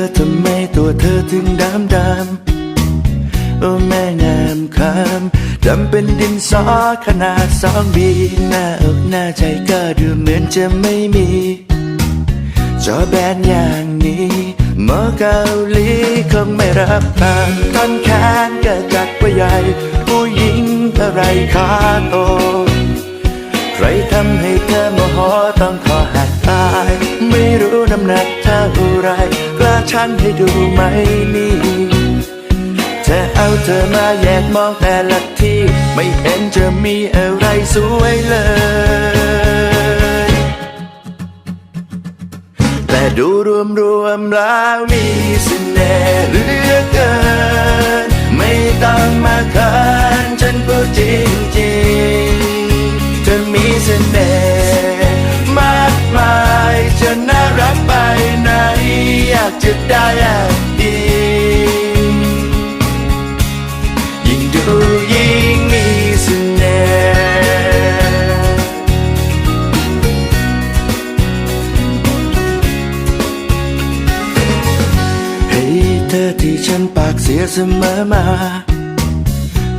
อทำไมตัวเธอถึงดำดำโอ้แม่งามคำดำเป็นดินสอขนาดสองบีหน้าอกหน้าใจก็ดูเหมือนจะไม่มี จอแบนอย่างนี้หมอเกาหลีคงไม่รับตามท่อนแขนก็จัดว่าใหญ่ ผู้หญิงอะไรขาโตใครทำให้เธอโมโหต้องขอหักตาย ไม่รู้น้ำหนักเท่าไร กล้าชั่งให้ดูไหมนี่ จะเอาเธอมาแยกมองแต่ละที่ ไม่เห็นจะมีอะไรสวยเลย แต่ดูรวมรวมแล้วมีเสน่ห์เหลือเกิน ไม่ต้องมาเขิน ได้แอบอิงยิ่งดูยิ่งมีเสน่ห์ให้เธอที่ฉันปากเสียเสมอมา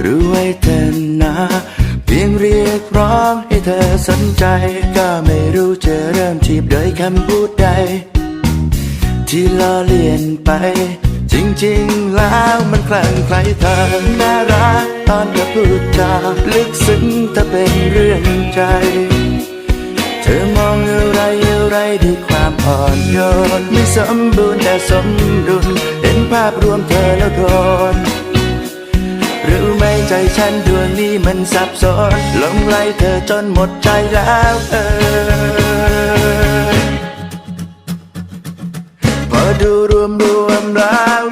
รู้ไว้เธอนะเพียงเรียกร้องให้เธอสนใจ ก็ไม่รู้จะเริ่มทีบโดยคำพูดใด ที่ล้อเลียนไป จริงๆแล้วมันคลั่งไคล้เธอน่ารักตอนเธอพูดจาลึกซึ้งถ้าเป็นเรื่องใจ เธอมองอะไรอะไรด้วยความอ่อนโยนไม่สมบูรณ์แต่สมดุลเห็นภาพรวมเธอแล้วโดนรู้ไหมใจฉันดวงนี้มันสับสนหลงไหลเธอจนหมดใจแล้วเออ ดูรวมรวมรัก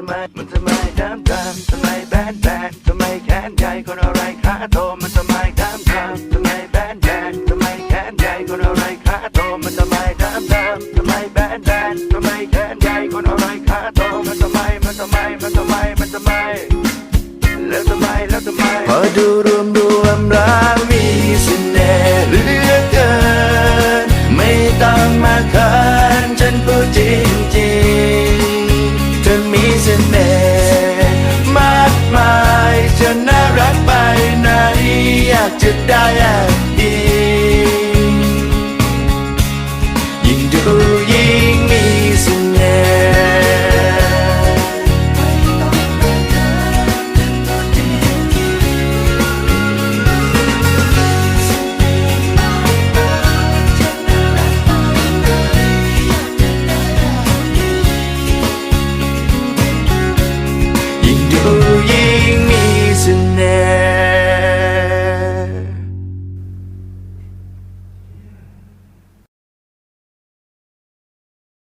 ทำไม มันทำไมดำดำทำไมแบนแบนทำไมแขนใหญ่คนอะไรขาโต มันทำไมดำดำทำไมแบนแบนทำไมแขนใหญ่คนอะไรขาโต มันทำไมดำดำทำไมแบนแบนทำไมแขนใหญ่คนอะไรขาโต มันทำไม มันทำไม มันทำไม มันทำไม แล้วทำไม แล้วทำไม พอดูรวมรวมๆแล้วมีเสน่ห์เหลือเกิน ไม่ต้องมาเขินฉันพูดจริงจริง จะน่ารักไปไหนอยากจะได้แอบ